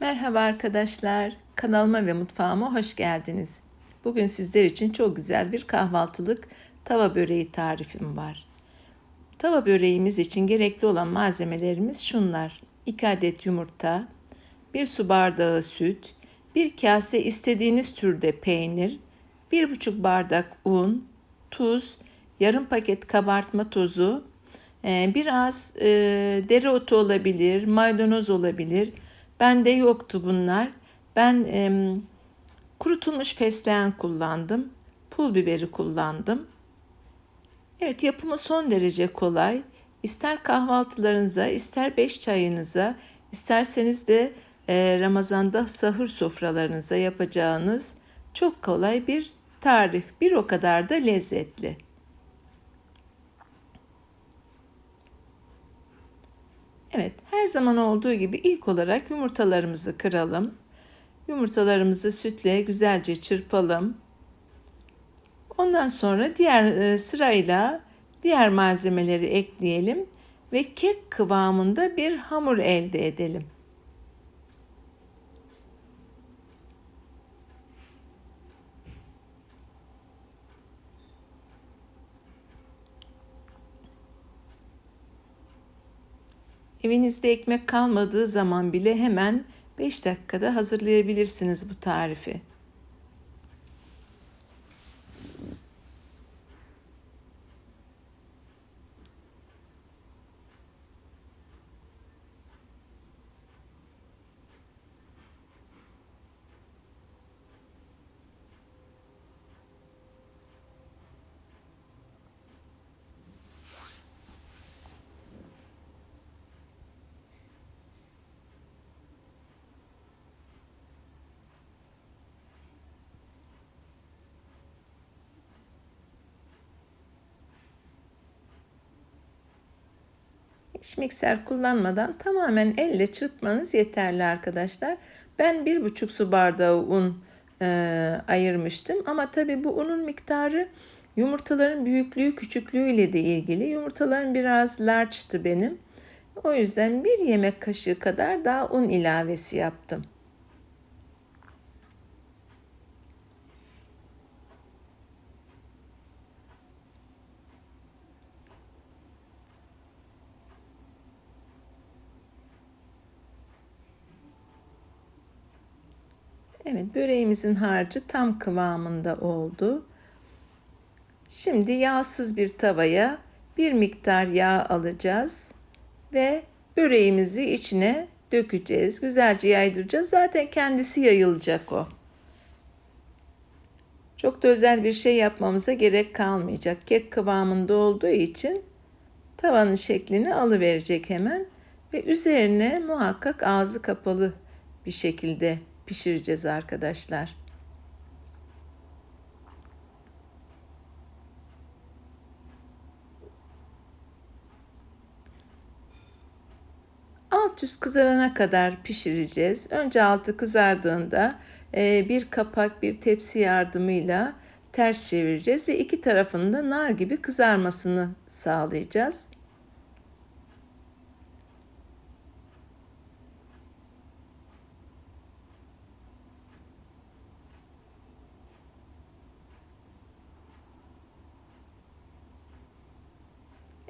Merhaba arkadaşlar. Kanalıma ve mutfağıma hoş geldiniz. Bugün sizler için çok güzel bir kahvaltılık tava böreği tarifim var. Tava böreğimiz için gerekli olan malzemelerimiz şunlar. 2 adet yumurta, 1 su bardağı süt, 1 kase istediğiniz türde peynir, 1,5 bardak un, tuz, yarım paket kabartma tozu, biraz dereotu olabilir, maydanoz olabilir, Bende yoktu bunlar. Ben e, kurutulmuş fesleğen kullandım. Pul biberi kullandım. Evet yapımı son derece kolay. İster kahvaltılarınıza, ister beş çayınıza, isterseniz de e, Ramazan'da sahur sofralarınıza yapacağınız çok kolay bir tarif. Bir o kadar da lezzetli. Evet, her zaman olduğu gibi ilk olarak yumurtalarımızı kıralım. Yumurtalarımızı sütle güzelce çırpalım. Ondan sonra diğer e, sırayla diğer malzemeleri ekleyelim ve kek kıvamında bir hamur elde edelim. Evinizde ekmek kalmadığı zaman bile hemen 5 dakikada hazırlayabilirsiniz bu tarifi. Hiç mikser kullanmadan tamamen elle çırpmanız yeterli arkadaşlar. Ben bir buçuk su bardağı un e, ayırmıştım. Ama tabi bu unun miktarı yumurtaların büyüklüğü küçüklüğü ile de ilgili. Yumurtaların biraz large'tı benim. O yüzden bir yemek kaşığı kadar daha un ilavesi yaptım. Evet böreğimizin harcı tam kıvamında oldu. Şimdi yağsız bir tavaya bir miktar yağ alacağız ve böreğimizi içine dökeceğiz. Güzelce yaydıracağız. Zaten kendisi yayılacak o. Çok da özel bir şey yapmamıza gerek kalmayacak. Kek kıvamında olduğu için tavanın şeklini alıverecek hemen ve üzerine muhakkak ağzı kapalı bir şekilde pişireceğiz arkadaşlar. Alt üst kızarana kadar pişireceğiz. Önce altı kızardığında e, bir kapak bir tepsi yardımıyla ters çevireceğiz ve iki tarafında nar gibi kızarmasını sağlayacağız.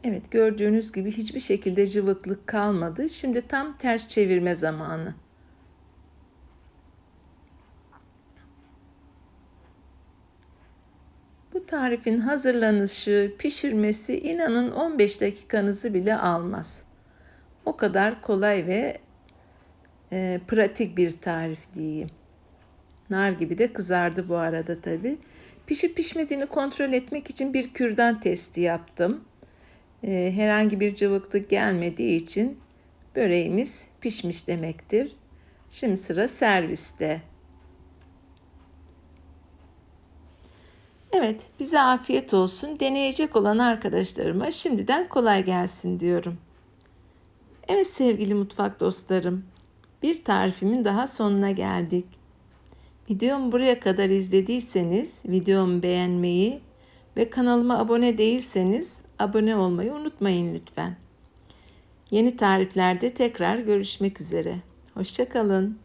Evet gördüğünüz gibi hiçbir şekilde cıvıklık kalmadı. Şimdi tam ters çevirme zamanı. Bu tarifin hazırlanışı, pişirmesi inanın 15 dakikanızı bile almaz. O kadar kolay ve e, pratik bir tarif diyeyim. Nar gibi de kızardı bu arada tabi. Pişip pişmediğini kontrol etmek için bir kürdan testi yaptım. Ee, herhangi bir cıvıklık gelmediği için böreğimiz pişmiş demektir. Şimdi sıra serviste. Evet, bize afiyet olsun. Deneyecek olan arkadaşlarıma şimdiden kolay gelsin diyorum. Evet sevgili mutfak dostlarım, bir tarifimin daha sonuna geldik. Videomu buraya kadar izlediyseniz videomu beğenmeyi ve kanalıma abone değilseniz abone olmayı unutmayın lütfen. Yeni tariflerde tekrar görüşmek üzere. Hoşçakalın.